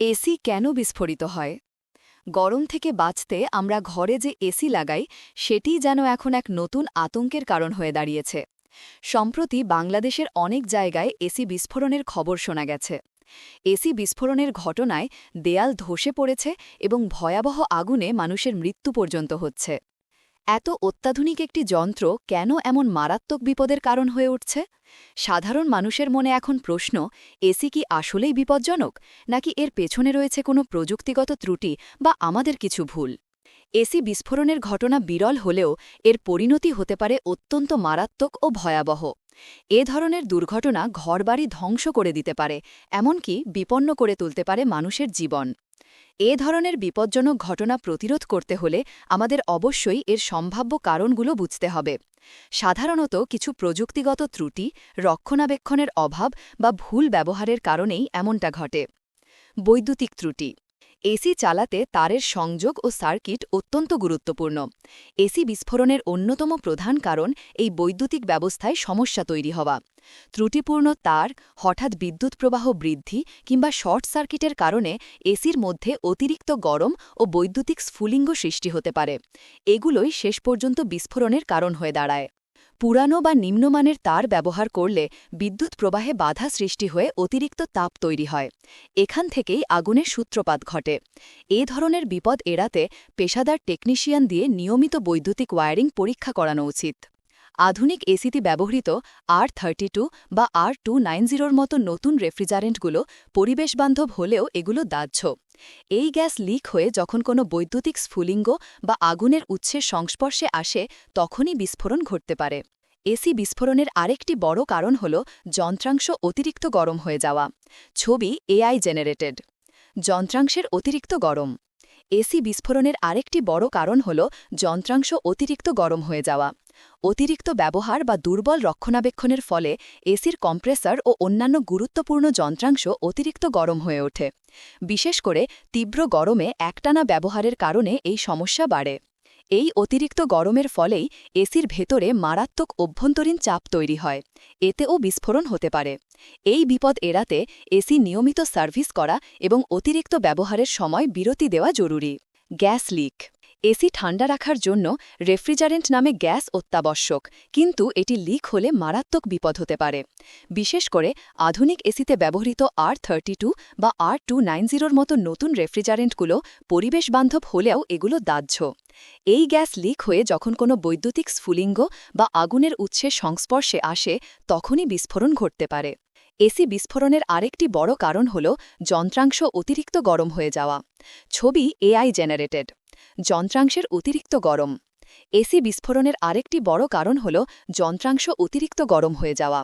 AC কেন বিস্ফোরিত হয়? গরম থেকে বাঁচতে আমরা ঘরে যে এসি লাগাই, সেটিই যেন এখন এক নতুন আতঙ্কের কারণ হয়ে দাঁড়িয়েছে। সম্প্রতি বাংলাদেশের অনেক জায়গায় এসি বিস্ফোরণের খবর শোনা গেছে। এসি বিস্ফোরণের ঘটনায় দেয়াল ধসে পড়েছে এবং ভয়াবহ আগুনে মানুষের মৃত্যু পর্যন্ত হচ্ছে। এত অত্যাধুনিক একটি যন্ত্র কেন এমন মারাত্মক বিপদের কারণ হয়ে উঠছে? সাধারণ মানুষের মনে এখন প্রশ্ন, এসি কি আসলেই বিপজ্জনক, নাকি এর পেছনে রয়েছে কোনো প্রযুক্তিগত ত্রুটি বা আমাদের কিছু ভুল? এসি বিস্ফোরণের ঘটনা বিরল হলেও এর পরিণতি হতে পারে অত্যন্ত মারাত্মক ও ভয়াবহ। এ ধরনের দুর্ঘটনা ঘরবাড়ি ধ্বংস করে দিতে পারে, এমনকি বিপন্ন করে তুলতে পারে মানুষের জীবন। এ ধরনের বিপজ্জনক ঘটনা প্রতিরোধ করতে হলে আমাদের অবশ্যই এর সম্ভাব্য কারণগুলো বুঝতে হবে। সাধারণত কিছু প্রযুক্তিগত ত্রুটি, রক্ষণাবেক্ষণের অভাব বা ভুল ব্যবহারের কারণেই এমনটা ঘটে। বৈদ্যুতিক ত্রুটি এসি চালাতে তারের সংযোগ ও সার্কিট অত্যন্ত গুরুত্বপূর্ণ। এসি বিস্ফোরণের অন্যতম প্রধান কারণ এই বৈদ্যুতিক ব্যবস্থায় সমস্যা তৈরি হওয়া। ত্রুটিপূর্ণ তার, হঠাৎ বিদ্যুৎ প্রবাহ বৃদ্ধি কিংবা শর্ট সার্কিটের কারণে এসির মধ্যে অতিরিক্ত গরম ও বৈদ্যুতিক স্ফুলিঙ্গ সৃষ্টি হতে পারে। এগুলোই শেষ পর্যন্ত বিস্ফোরণের কারণ হয়ে দাঁড়ায়। পুরানো বা নিম্নমানের তার ব্যবহার করলে বিদ্যুৎ প্রবাহে বাধা সৃষ্টি হয়ে অতিরিক্ত তাপ তৈরি হয়। এখান থেকেই আগুনের সূত্রপাত ঘটে। এ ধরনের বিপদ এড়াতে পেশাদার টেকনিশিয়ান দিয়ে নিয়মিত বৈদ্যুতিক ওয়ারিং পরীক্ষা করানো উচিত। আধুনিক এসিতে ব্যবহৃত আর থার্টি বা আর টু নাইন জিরোর মতো নতুন রেফ্রিজারেন্টগুলো পরিবেশবান্ধব হলেও এগুলো দাহ্য। এই গ্যাস লিক হয়ে যখন কোনো বৈদ্যুতিক স্ফুলিঙ্গ বা আগুনের উৎসের সংস্পর্শে আসে, তখনই বিস্ফোরণ ঘটতে পারে। এসি বিস্ফোরণের আরেকটি বড় কারণ হল যন্ত্রাংশ অতিরিক্ত গরম হয়ে যাওয়া। ছবি এআই জেনারেটেড যন্ত্রাংশের অতিরিক্ত গরম। এসি বিস্ফোরণের আরেকটি বড় কারণ হল যন্ত্রাংশ অতিরিক্ত গরম হয়ে যাওয়া। অতিরিক্ত ব্যবহার বা দুর্বল রক্ষণাবেক্ষণের ফলে এসির কম্প্রেসার ও অন্যান্য গুরুত্বপূর্ণ যন্ত্রাংশ অতিরিক্ত গরম হয়ে ওঠে। বিশেষ করে তীব্র গরমে একটানা ব্যবহারের কারণে এই সমস্যা বাড়ে। এই অতিরিক্ত গরমের ফলেই এসির ভেতরে মারাত্মক অভ্যন্তরীণ চাপ তৈরি হয়। এতেও বিস্ফোরণ হতে পারে। এই বিপদ এড়াতে এসি নিয়মিত সার্ভিস করা এবং অতিরিক্ত ব্যবহারের সময় বিরতি দেওয়া জরুরি। গ্যাস লিক এসি ঠান্ডা রাখার জন্য রেফ্রিজারেন্ট নামে গ্যাস অত্যাবশ্যক, কিন্তু এটি লিক হলে মারাত্মক বিপদ হতে পারে। বিশেষ করে আধুনিক এসিতে ব্যবহৃত আর থার্টি বা আর টু নাইন জিরোর মতো নতুন রেফ্রিজারেন্টগুলো পরিবেশবান্ধব হলেও এগুলো দাহ্য। এই গ্যাস লিক হয়ে যখন কোনো বৈদ্যুতিক স্ফুলিঙ্গ বা আগুনের উৎসের সংস্পর্শে আসে, তখনই বিস্ফোরণ ঘটতে পারে। এসি বিস্ফোরণের আরেকটি বড় কারণ হল যন্ত্রাংশ অতিরিক্ত গরম হয়ে যাওয়া। ছবি এআই জেনারেটেড। যন্ত্রাংশের অতিরিক্ত গরম। এসি বিস্ফোরণের আরেকটি বড় কারণ হল যন্ত্রাংশ অতিরিক্ত গরম হয়ে যাওয়া।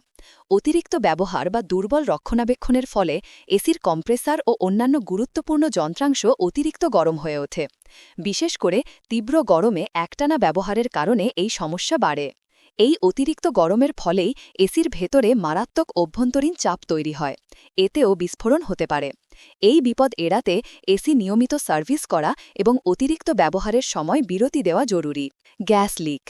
অতিরিক্ত ব্যবহার বা দুর্বল রক্ষণাবেক্ষণের ফলে এসির কম্প্রেসার ও অন্যান্য গুরুত্বপূর্ণ যন্ত্রাংশ অতিরিক্ত গরম হয়ে ওঠে। বিশেষ করে তীব্র গরমে একটানা ব্যবহারের কারণে এই সমস্যা বাড়ে। এই অতিরিক্ত গরমের ফলেই এসির ভেতরে মারাত্মক অভ্যন্তরীণ চাপ তৈরি হয়। এতেও বিস্ফোরণ হতে পারে। এই বিপদ এড়াতে এসি নিয়মিত সার্ভিস করা এবং অতিরিক্ত ব্যবহারের সময় বিরতি দেওয়া জরুরি। Gas leak.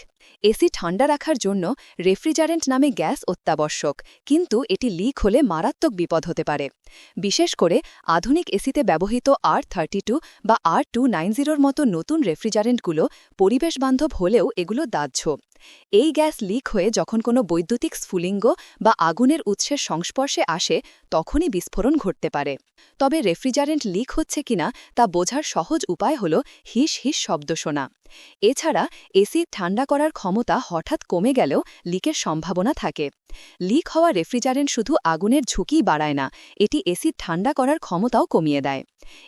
এসি ঠান্ডা রাখার জন্য রেফ্রিজারেন্ট নামে গ্যাস অত্যাবশ্যক, কিন্তু এটি লিক হলে মারাত্মক বিপদ হতে পারে। বিশেষ করে আধুনিক এসিতে ব্যবহৃত আর থার্টি বা আর টু নাইন জিরোর মতো নতুন রেফ্রিজারেন্টগুলো পরিবেশবান্ধব হলেও এগুলো দাহ্য। এই গ্যাস লিক হয়ে যখন কোনো বৈদ্যুতিক স্ফুলিঙ্গ বা আগুনের উৎসের সংস্পর্শে আসে, তখনই বিস্ফোরণ ঘটতে পারে। তবে রেফ্রিজারেন্ট লিক হচ্ছে কিনা তা বোঝার সহজ উপায় হল হিস হিস শব্দ শোনা। এছাড়া এসি ঠান্ডা করার ক্ষমতা হঠাৎ কমে গেলেও লিকের সম্ভাবনা থাকে। লিক হওয়া রেফ্রিজারেন্ট শুধু আগুনের ঝুঁকি বাড়ায় না, এটি এসি ঠান্ডা করার ক্ষমতাও কমিয়ে দেয়।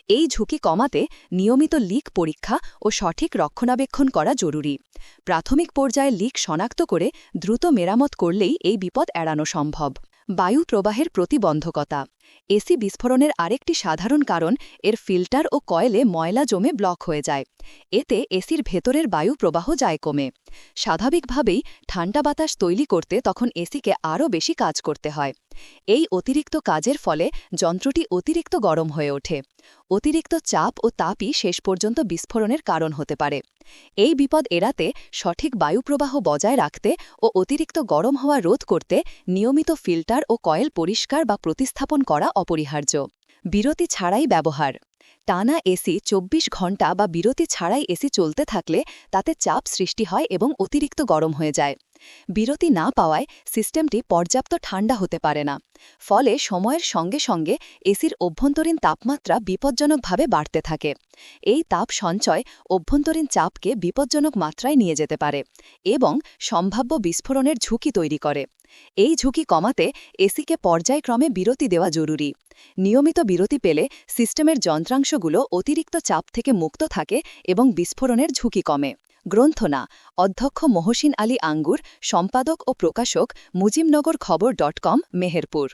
এই ঝুঁকি কমাতে নিয়মিত লিক পরীক্ষা ও সঠিক রক্ষণাবেক্ষণ করা জরুরি। প্রাথমিক পর্যায়ে লিক শনাক্ত করে দ্রুত মেরামত করলেই এই বিপদ এড়ানো সম্ভব। বায়ু প্রবাহের প্রতিবন্ধকতা এসি বিস্ফোরণের আরেকটি সাধারণ কারণ, এর ফিল্টার ও কয়েলে ময়লা জমে ব্লক হয়ে যায়। এতে এসির ভেতরের বায়ু প্রবাহ যায় কমে। স্বাভাবিকভাবেই ঠান্ডা বাতাস তৈরি করতে তখন এসিকে আরও বেশি কাজ করতে হয়। এই অতিরিক্ত কাজের ফলে যন্ত্রটি অতিরিক্ত গরম হয়ে ওঠে। অতিরিক্ত চাপ ও তাপই শেষ পর্যন্ত বিস্ফোরণের কারণ হতে পারে। এই বিপদ এড়াতে সঠিক বায়ুপ্রবাহ বজায় রাখতে ও অতিরিক্ত গরম হওয়া রোধ করতে নিয়মিত ফিল্টার ও কয়েল পরিষ্কার বা প্রতিস্থাপন করা করা অপরিহার্য। বিরতি ছাড়াই ব্যবহার। টানা এসি ২৪ ঘণ্টা বা বিরতি ছাড়াই এসি চলতে থাকলে তাতে চাপ সৃষ্টি হয় এবং অতিরিক্ত গরম হয়ে যায়। বিরতি না পাওয়ায় সিস্টেমটি পর্যাপ্ত ঠান্ডা হতে পারে না। ফলে সময়ের সঙ্গে সঙ্গে এসির অভ্যন্তরীণ তাপমাত্রা বিপজ্জনকভাবে বাড়তে থাকে। এই তাপ সঞ্চয় অভ্যন্তরীণ চাপকে বিপজ্জনক মাত্রায় নিয়ে যেতে পারে এবং সম্ভাব্য বিস্ফোরণের ঝুঁকি তৈরি করে। এই ঝুঁকি কমাতে এসিকে পর্যায়ক্রমে বিরতি দেওয়া জরুরি। নিয়মিত বিরতি পেলে সিস্টেমের যন্ত্রাংশগুলো অতিরিক্ত চাপ থেকে মুক্ত থাকে এবং বিস্ফোরণের ঝুঁকি কমে। গ্রন্থনা অধ্যক্ষ মহসিন আলী আঙ্গুর সম্পাদক ও প্রকাশক মুজিমনগর খবর ডট কম মেহেরপুর।